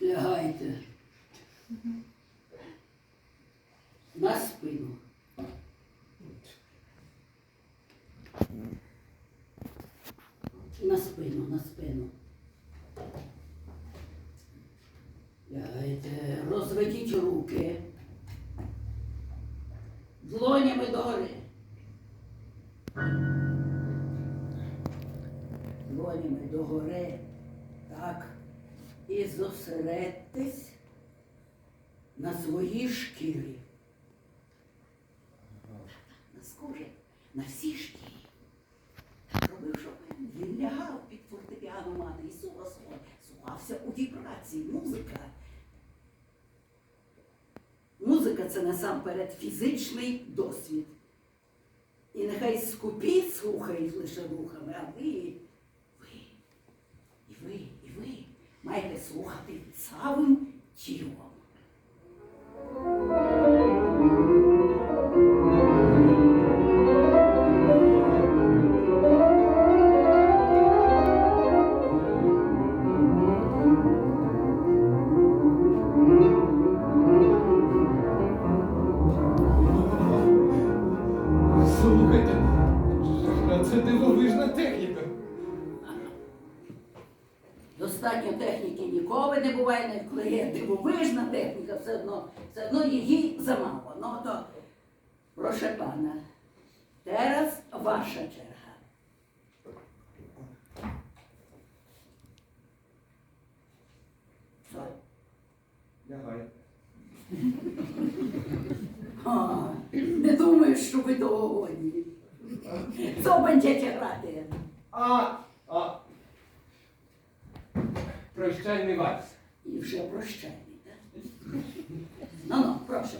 Лягайте. На спину. На спину, на спину. Лягайте. Розведіть руки. Длонями догори. Длонями догори. Так. І зосередьтесь на своїй шкірі. На скурі, на всій шкірі. Робив Шопен. Він лягав під фортепіано мати і слухав, слухався у вібрації, музика. Музика це насамперед фізичний досвід. І нехай скупі слухають лише вухами, а ви, і ви, і ви маєте слухати цілим тілом. Слухайте, це дивовижна техніка. Достатньо техніки ніколи не буває, навіть коли є дивовижна техніка, все одно, все одно її замало. Ну то, прошу пана, зараз ваша черга. Що? Лягай. А, не думаю, що ви доволі. Що будете грати? А, а. Прощальний вальс. І вже так? Ну, ну, прошу,